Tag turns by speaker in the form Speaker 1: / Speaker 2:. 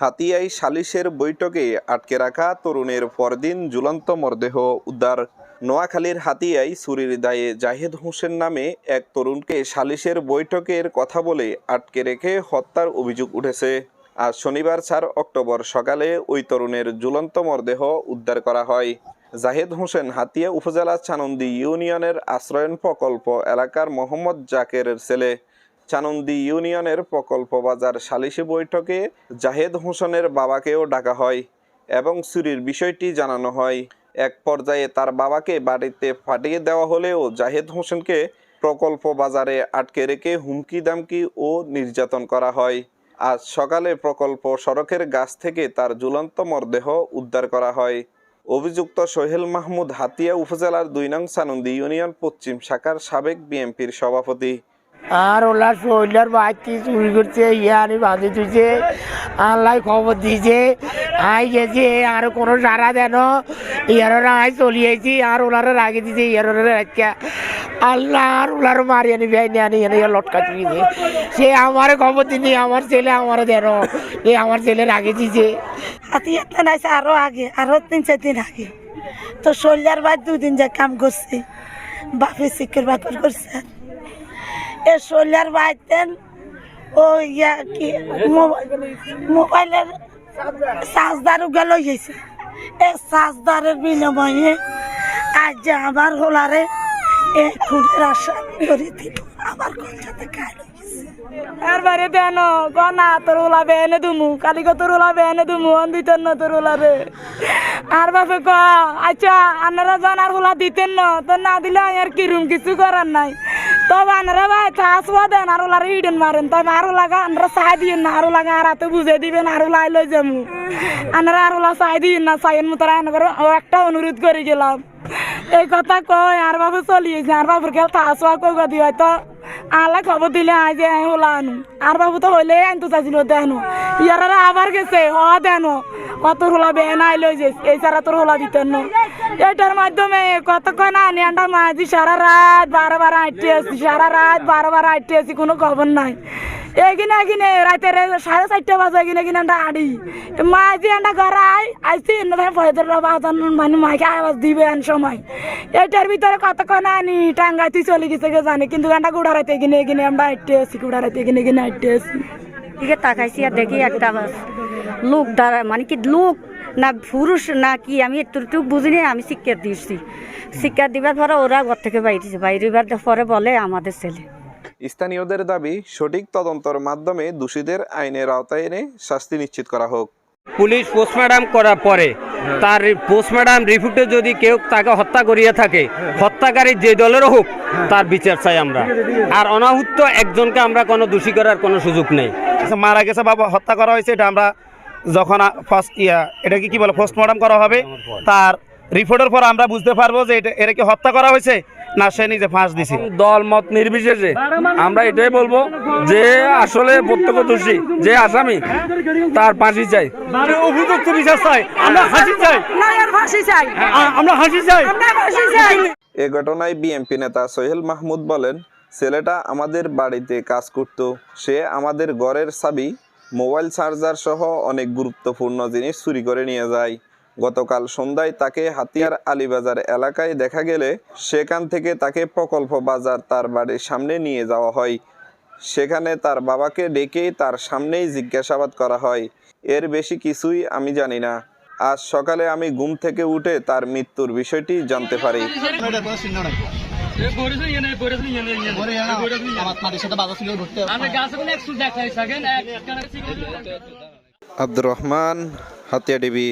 Speaker 1: হাতিয়ায় সালিশের বৈঠকে আটকে রাখা তরুণের পরদিন ঝুলন্ত মরদেহ উদ্ধার। নোয়াখালীর হাতিয়ায় চুরির দায়ে জাহেদ হোসেন নামে এক তরুণকে সালিশের বৈঠকের কথা বলে আটকে রেখে হত্যার অভিযোগ উঠেছে। আজ শনিবার চার অক্টোবর সকালে ওই তরুণের ঝুলন্ত মরদেহ উদ্ধার করা হয়। জাহেদ হোসেন হাতিয়া উপজেলা চানন্দি ইউনিয়নের আশ্রয়ন প্রকল্প এলাকার মোহাম্মদ জাকেরের ছেলে। চানন্দি ইউনিয়নের প্রকল্প বাজার সালিশি বৈঠকে জাহেদ হোসেনের বাবাকেও ডাকা হয় এবং চুরির বিষয়টি জানানো হয়। এক পর্যায়ে তার বাবাকে বাড়িতে ফাটিয়ে দেওয়া হলেও জাহেদ হোসেনকে প্রকল্প বাজারে আটকে রেখে হুমকি দামকি ও নির্যাতন করা হয়। আজ সকালে প্রকল্প সড়কের গাছ থেকে তার ঝুলন্ত মরদেহ উদ্ধার করা হয়। অভিযুক্ত সোহেল মাহমুদ হাতিয়া উপজেলার দুই নং সানন্দি ইউনিয়ন পশ্চিম শাখার সাবেক বিএনপির সভাপতি।
Speaker 2: আর ওলা শৈলার বাড়িতে চুরি করছে ইয়ারে বাঁধে তুলছে আল্লাহ খবর দিয়েছে। আই গেছে, আর কোনো সারা দেন। ইয়ারা আই চলিয়েছি আর ওলারে রাগে দিছে ইয়ারা রাখা আল্লাহ আর ওলার মারি আনি বেআইনি আনি, এনে লটকা চুরিছে সে আমার খবর দিনি, আমার ছেলে আমার দেন। এ আমার ছেলে রাগে দিছে।
Speaker 3: হাতি একটা নাইছে আরও আগে, আরও তিন, চার দিন আগে। তো শৈলার বাদ দুদিন যা কাম করছে বাপে শিক্ষের বাকর করছে। এ শৈলার বাইতেন, ও ইয়া কি মোবাইল মোবাইলের চার্জদারও গেল গেছে এ চার্জদারের বিনিময়ে আজ যে আমার হোলারে এ খুনের আশা করে দিল। আমার কলকাতা খাই গেছে
Speaker 4: আর বারে দেন গনা তোর ওলাবে এনে দুমু কালিকে তোর ওলাবে এনে দুমু দিতেন না তোর ওলাবে আর বাপে ক আচ্ছা আপনারা যান আর ওলা দিতেন না, তো না দিলে আর কিরম কিছু করার নাই। তবে আনারা ভাই চাষবা দেন, আর ওলারে ইডেন মারেন। তবে আর ওলাগা আনারা চাই দিয়েন না, আর ওলাগা আর হাতে বুঝে দিবেন, আর ওলাই লই যামু আনারা আর ওলা চাই দিয়েন না চাইন মতো আনার একটা অনুরোধ করে গেলাম। এই কথা কয়, আর বাবু চলিয়েছে আর বাবুর খেল চাষবা কই গদি হয়তো আলা খবর দিলে আজ আমি হলা আনু আর বাবু তো হইলে আনতে চাইছিল দেনো। ইয়ারা আবার গেছে, হ দেনো। কত হোলা বেহেন আই লই যে, এই সারা তোর হোলা দিতেন না। এটার মাধ্যমে কতক্ষণ আনি আন্ডা মাঝি সারা রাত বারো বার আটটি আসছি সারা রাত বারো বার আটটি আসছি কোনো খবর নাই। এগিনে এগিনে রাতের সাড়ে চারটে বাজে, এগিনে এগিনে আন্ডা আড়ি। মাঝি আন্ডা ঘর আই আইসি এনে পয়সার বাজান মানে মাইকে আওয়াজ দিবে আন সময়। এটার ভিতরে কতক্ষণ আনি, টাঙ্গাইতে চলে গেছে গে জানি, কিন্তু আন্ডা গুড়ারাইতে এগিনে এগিনে আমরা আটটি আসছি গুড়ারাইতে এগিনে এগিনে আটটি আসছি
Speaker 5: দিকে তাকাইছি আর দেখি একটা লোক দ্বারা মানে কি লোক না পুরুষ না কি? আমি একটু বুঝিনি আমি শিক্ষা দিয়েছি। শিক্ষা দিবার পরে ওরা ঘর থেকে বাইরেছে। বাইরেবার পরে বলে আমাদের ছেলে।
Speaker 1: স্থানীয়দের দাবি সঠিক তদন্তর মাধ্যমে দোষীদের আইনের আওতায় এনে শাস্তি নিশ্চিত করা হোক।
Speaker 6: পুলিশ পোস্টমর্টম করার পরে তার পোস্টমর্টম রিপোর্টে যদি কেউ তাকে হত্যা করিয়া থাকে হত্যাকারী যে দলেরও হোক তার বিচার চাই আমরা। আর অনাহুত একজনকে আমরা কোনো দোষী করার কোনো সুযোগ নেই।
Speaker 7: আচ্ছা, মারা গেছে বাবা হত্যা করা হয়েছে এটা আমরা যখন ফার্স্ট ইয়া এটা কি কি বলে পোস্টমর্টম করা হবে তার রিপোর্টের পর আমরা বুঝতে পারব যে এটা এটা কি হত্যা করা হয়েছে না সে নিজে ফাঁস দিছে।
Speaker 8: দল মত নির্বিশেষে আমরা এটাই বলব যে আসলে প্রত্যক্ষদর্শী যে আসামি তার ফাঁসি চাই।
Speaker 7: উপযুক্ত বিচার চাই আমরা হাসি চাই। ফাঁসি চাই। আমরা হাসি চাই।
Speaker 1: এ ঘটনায় বিএনপি নেতা সোহেল মাহমুদ বলেন ছেলেটা আমাদের বাড়িতে কাজ করত সে আমাদের ঘরের চাবি মোবাইল চার্জার সহ অনেক গুরুত্বপূর্ণ জিনিস চুরি করে নিয়ে যায়। গতকাল সন্ধ্যায় তাকে হাতিয়ার আলীবাজার এলাকায় দেখা গেলে সেখান থেকে তাকে প্রকল্প বাজার তার বাড়ির সামনে নিয়ে যাওয়া হয়। সেখানে তার বাবাকে ডেকে তার সামনেই জিজ্ঞাসাবাদ করা হয়, এর বেশি কিছুই আমি জানি না। আজ সকালে আমি ঘুম থেকে উঠে তার মৃত্যুর বিষয়টি জানতে পারি। আব্দুর রহমান হাতিয়া টিভি